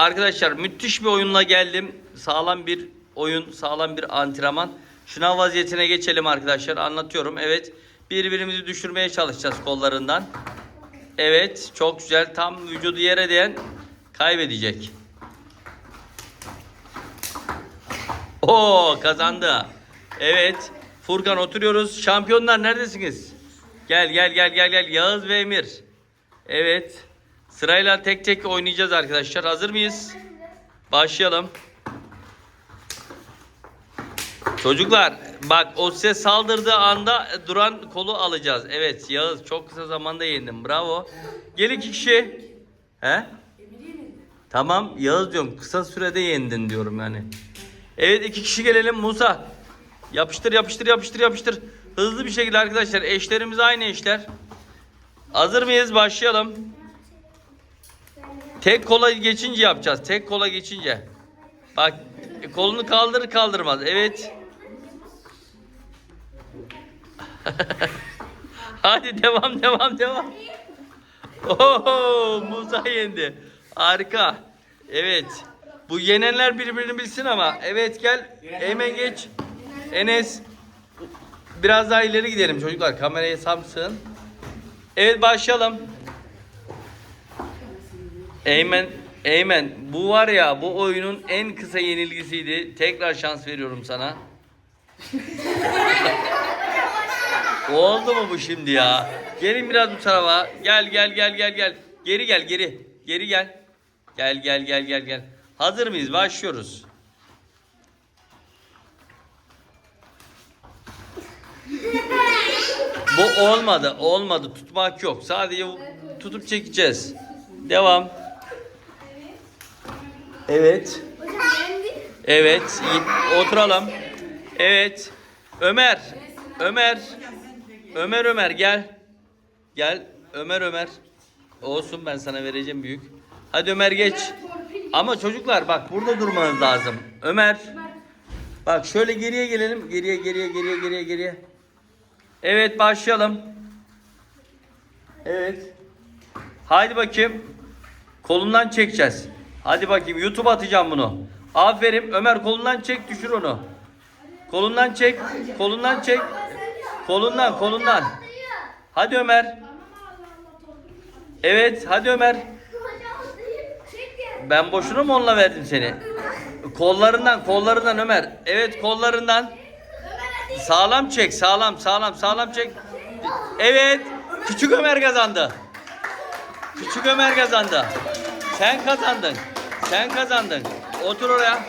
Arkadaşlar müthiş bir oyunla geldim. Sağlam bir oyun, sağlam bir antrenman. Şınav vaziyetine geçelim arkadaşlar. Anlatıyorum. Evet. Birbirimizi düşürmeye çalışacağız kollarından. Evet. Çok güzel. Tam vücudu yere değen kaybedecek. Oo kazandı. Evet. Furkan oturuyoruz. Şampiyonlar neredesiniz? Gel gel gel gel gel. Yağız ve Emir. Evet. Sırayla tek tek oynayacağız arkadaşlar. Hazır mıyız? Başlayalım. Çocuklar bak o size saldırdığı anda duran kolu alacağız. Evet Yağız çok kısa zamanda yendin. Bravo. Gel iki kişi. He? Tamam Yağız diyorum kısa sürede yendin diyorum yani. Evet iki kişi gelelim Musa. Yapıştır yapıştır yapıştır yapıştır. Hızlı bir şekilde arkadaşlar eşlerimiz aynı eşler. Hazır mıyız? Başlayalım. Tek kola geçince yapacağız. Tek kola geçince. Bak kolunu kaldırır kaldırmaz. Evet. Hadi devam devam devam. Oho Musa yendi. Harika. Evet. Bu yenenler birbirini bilsin ama. Evet gel. Hemen geç. Enes. Biraz daha ileri gidelim çocuklar. Kameraya samsın. Evet başlayalım. Eymen, Eymen bu var ya bu oyunun en kısa yenilgisiydi. Tekrar şans veriyorum sana. Oldu mu bu şimdi ya? Gelin biraz bu tarafa. Gel gel gel gel gel. Geri gel geri. Geri gel. Gel gel gel gel gel. Hazır mıyız? Başlıyoruz. Bu olmadı. Olmadı. Tutmak yok. Sadece tutup çekeceğiz. Devam. Evet. Evet. Oturalım. Evet. Ömer. Ömer. Ömer Ömer gel. Gel. Ömer Ömer. Olsun ben sana vereceğim büyük. Hadi Ömer geç. Ama çocuklar bak burada durmanız lazım. Ömer. Bak şöyle geriye gelelim. Geriye geriye geriye geriye geriye. Evet başlayalım. Evet. Haydi bakayım. Kolundan çekeceğiz. Hadi bakayım YouTube atacağım bunu. Aferin Ömer kolundan çek düşür onu. Kolundan çek. Kolundan çek. Kolundan kolundan. Hadi Ömer. Evet hadi Ömer. Ben boşuna mı onunla verdim seni? Kollarından kollarından Ömer. Evet kollarından. Sağlam çek sağlam sağlam sağlam çek. Evet. Küçük Ömer kazandı. Küçük Ömer kazandı. Sen kazandın. Sen kazandın. Otur oraya.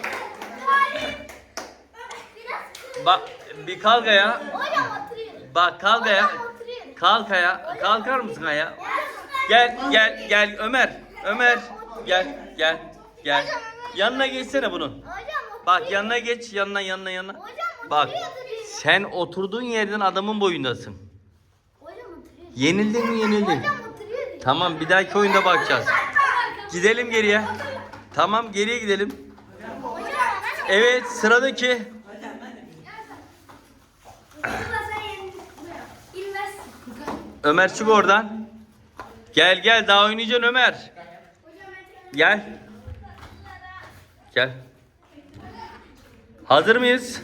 Bak bir kalk ayağa. Bak kalk ayağa. Kalk ayağa. Kalkar mısın ayağa? Gel gel gel Ömer. Ömer gel gel gel. Yanına geçsene bunun. Bak yanına geç yanına yanına yanına. Bak sen oturduğun yerden adamın boyundasın. Yenildin mi yenildin? Tamam bir dahaki oyunda bakacağız. Gidelim geriye. Tamam geriye gidelim. Evet sıradaki. Ömer çık oradan. Gel gel daha oynayacaksın Ömer. Gel. Gel. Hazır mıyız?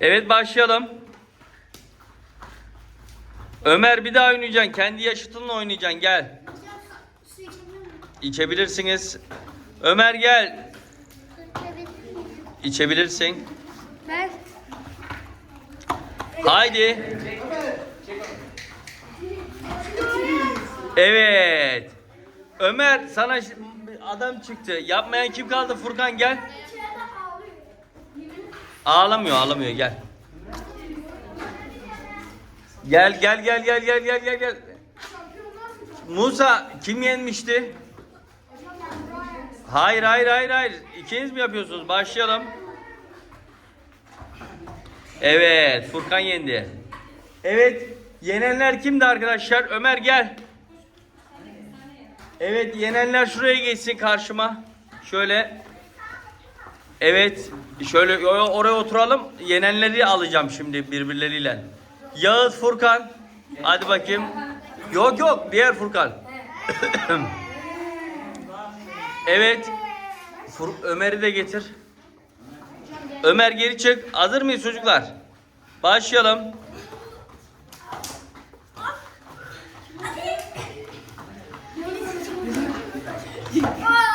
Evet başlayalım. Ömer bir daha oynayacaksın. Kendi yaşıtınla oynayacaksın. Gel. İçebilirsiniz. Ömer gel. İçebilirsin. Ben Haydi. Evet. Ömer sana adam çıktı. Yapmayan kim kaldı? Furkan gel. Ağlamıyor, ağlamıyor. Gel. Gel, gel, gel, gel, gel, gel, gel, gel. Musa kim yenmişti? Hayır, hayır, hayır, hayır. İkiniz mi yapıyorsunuz? Başlayalım. Evet, Furkan yendi. Evet, yenenler kimdi arkadaşlar? Ömer gel. Evet, yenenler şuraya geçsin karşıma. Şöyle. Evet, şöyle oraya oturalım. Yenenleri alacağım şimdi birbirleriyle. Yağız Furkan. Hadi bakayım. Yok yok, diğer Furkan. Evet. Ömer'i de getir. Ömer geri çık. Hazır mıyız çocuklar? Başlayalım.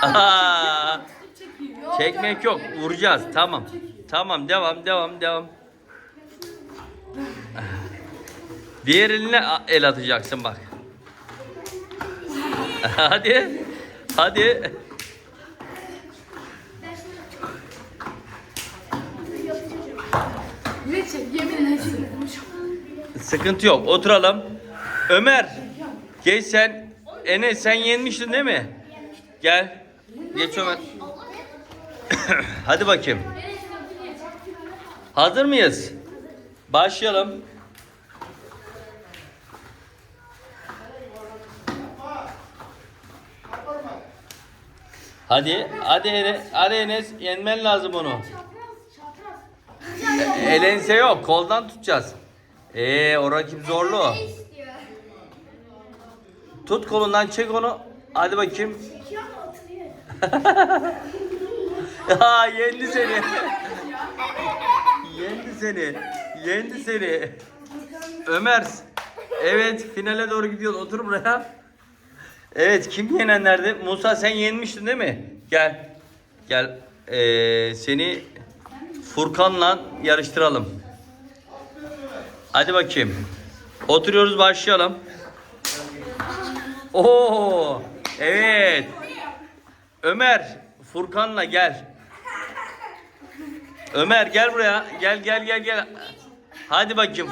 Aa, Çekmek yok. Vuracağız. Tamam. Tamam. Devam. Devam. Devam. Diğer eline el atacaksın bak. Hadi. Hadi. Sıkıntı yok. Oturalım. Ömer. Geç sen. Enes sen yenmiştin değil mi? Gel. Geç Ömer. Hadi bakayım. Hazır mıyız? Başlayalım. Hadi, hadi Enes, hadi Enes, yenmen lazım onu. E, Elense yok, koldan tutacağız. Ee, o rakip zorlu. Tut kolundan çek onu. Hadi bakayım. Ha yendi seni. yendi seni. Yendi seni. Ömer. Evet finale doğru gidiyoruz. Otur buraya. Evet kim yenenlerdi? Musa sen yenmiştin değil mi? Gel. Gel. Ee, seni Furkan'la yarıştıralım. Hadi bakayım. Oturuyoruz başlayalım. Oo! Evet. Ömer, Furkan'la gel. Ömer gel buraya. Gel gel gel gel. Hadi bakayım.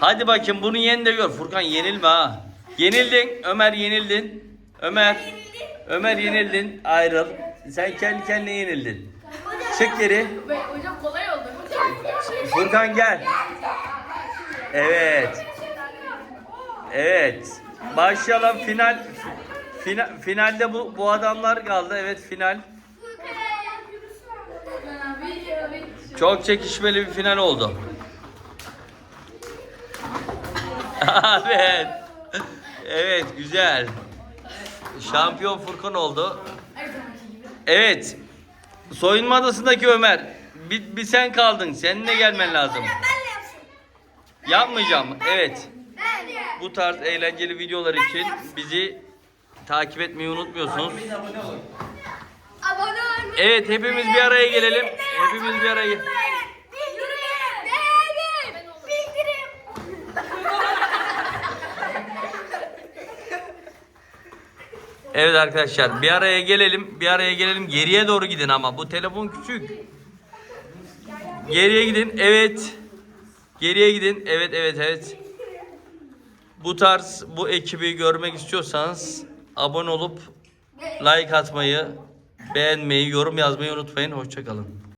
Hadi bakayım bunu yen de gör. Furkan yenilme ha. Yenildin. Ömer yenildin. Ömer. Ömer yenildin. Ayrıl. Sen kendi kendine yenildin. Çık geri. Hocam kolay oldu. Furkan gel. Evet. Evet. Başlayalım final. Final finalde bu bu adamlar kaldı. Evet final. Çok çekişmeli bir final oldu. evet. Evet güzel. Şampiyon Furkan oldu. Evet. Soyunma odasındaki Ömer. Bir, bir sen kaldın. Seninle gelmen lazım. Yapmayacağım. Evet. Bu tarz eğlenceli videolar için bizi takip etmeyi unutmuyorsunuz. Evet hepimiz bir araya gelelim. Hepimiz bir araya. Evet arkadaşlar bir araya gelelim. Bir araya gelelim. Geriye doğru gidin ama bu telefon küçük. Geriye gidin. Evet. Geriye gidin. Evet evet evet. Bu tarz bu ekibi görmek istiyorsanız abone olup like atmayı, beğenmeyi, yorum yazmayı unutmayın. Hoşçakalın.